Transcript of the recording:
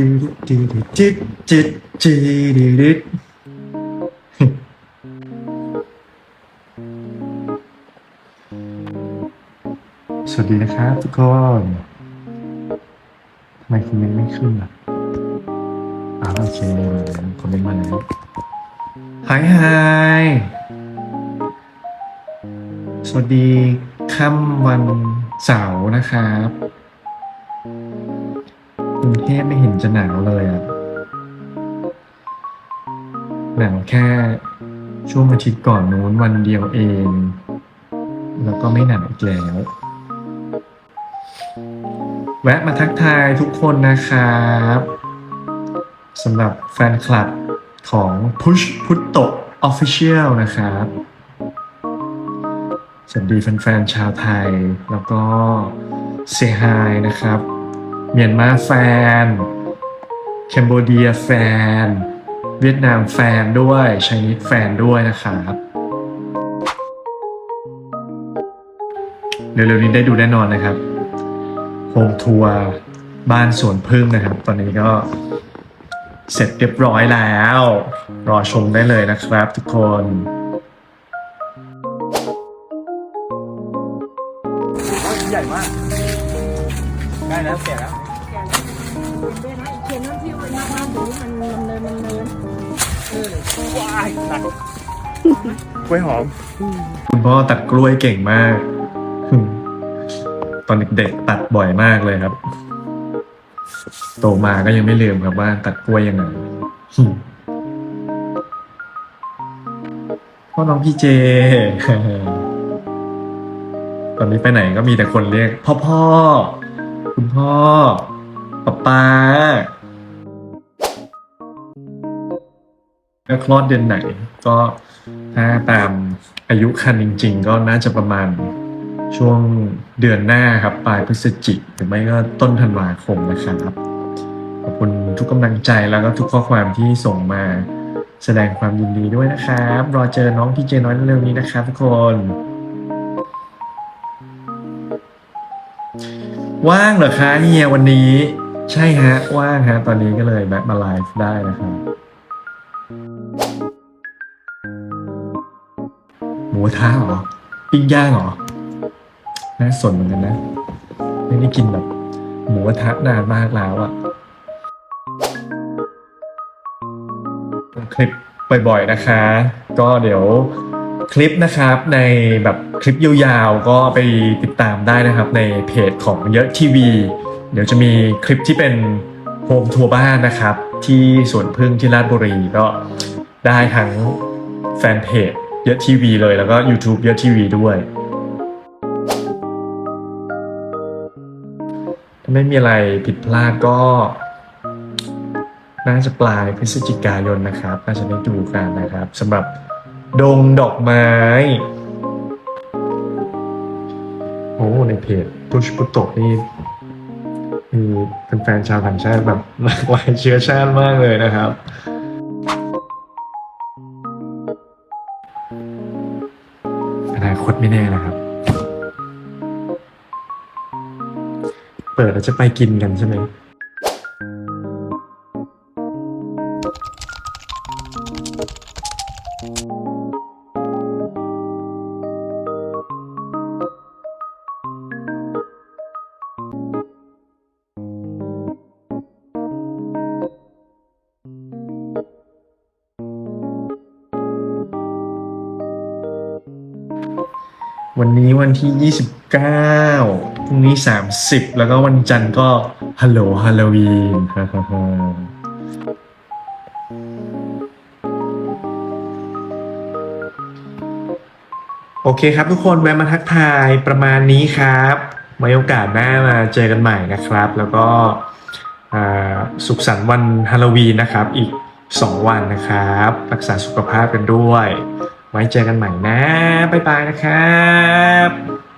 จืดจืดจืดจืดจืดจืดสวัสดีนะครับทุกคนทำไมคอมเมนต์ไม่ขึ้นอะอ้าวโอเคมาแล้วคอมเมนต์มาแล้วฮายฮายสวัสดีค่ำวันเสาร์นะครับ กรุงเทพไม่เห็นจะหนาวเลยอะหนาวแค่ช่วงอาทิตย์ก่อนนู้นวันเดียวเอง แล้วก็ไม่หนาวอีกแล้ว แวะมาทักทายทุกคนนะครับสำหรับแฟนคลับของ Push พุตโต Official นะครับ สวัสดีแฟนๆชาวไทย แล้วก็เซฮายนะครับ เมียนมาแฟนแคนโบเดียแฟนเวียดนามแฟนด้วยไชนีสแฟนด้วยนะครับเร็วๆนี้ได้ดูแน่นอนนะครับโฮมทัวร์บ้านสวนพึ่งนะครับ ตอนนี้ก็เสร็จเรียบร้อยแล้ว รอชมได้เลยนะครับทุกคน ใหญ่มาก ได้แล้วแก่แล้ว ด้วยนะเขียนน้ำที่มันมากๆหรือมันมันเนินมันเนินเออว้ายหนักกล้วยหอมคุณพ่อตัดกล้วยเก่งมาก ตอนเด็กๆตัดบ่อยมากเลยครับ โตมาก็ยังไม่ลืมครับว่าตัดกล้วยยังไงพ่อน้องพี่เจ ตอนนี้ไปไหนก็มีแต่คนเรียกพ่อพ่อคุณพ่อ ป๊าป๊าแล้วคลอดเดือนไหน ก็ถ้าตามอายุคันจริง ๆ ก็น่าจะประมาณช่วงเดือนหน้าครับ ปลายพฤศจิกหรือไม่ก็ต้นธันวาคมนะครับ ขอบคุณทุกกำลังใจแล้วก็ทุกข้อความที่ส่งมาแสดงความยินดีด้วยนะครับ รอเจอน้องพี่เจน้อยเร็วนี้นะครับทุกคน ว่างเหรอคะเฮียวันนี้ ใช่ฮะ ว่างฮะ ตอนนี้ก็เลยแบ็คมาไลฟ์ได้นะครับหมูกระทะเหรอ ปิ้งย่างเหรอน่าสนเหมือนกันนะ ไม่ได้กินแบบ หมูทะนานมากแล้วอะคลิปบ่อยๆนะคะ ก็เดี๋ยวคลิปนะครับในแบบคลิปยาวๆก็ไปติดตามได้นะครับในเพจของเยอะทีวี เดี๋ยวจะมีคลิปที่เป็นโฮมทัวร์บ้านนะครับ ที่สวนพึ่งที่ราชบุรีก็ได้ทั้งแฟนเพจเยอะทีวีเลยแล้วก็ YouTube เยอะทีวีด้วยถ้าไม่มีอะไรผิดพลาดก็ น่าจะปลายพฤศจิกายนนะครับ น่าจะได้ดูกันนะครับสำหรับดงดอกไม้ โอ้ ในเพจพุชปุตโตะ นี่มีแฟนๆชาวต่างชาติแบบหลากหลายเชื้อชาติมากเลยนะครับ อนาคตไม่แน่นะครับ เปิดแล้วจะไปกินกันใช่ไหม วันนี้วันที่ 29 พรุ่งนี้ 30 แล้วก็วันจันทร์ก็ฮัลโหลฮาโลวีนฮ่าฮ่าฮ่าโอเคครับทุกคนแวะมาทักทายประมาณนี้ครับไว้โอกาสหน้ามาเจอกันใหม่นะครับ แล้วก็สุขสันต์วันฮาโลวีนนะครับ อีก 2 วันนะครับ รักษาสุขภาพกันด้วย ไว้เจอกันใหม่นะ บ๊ายบายนะครับ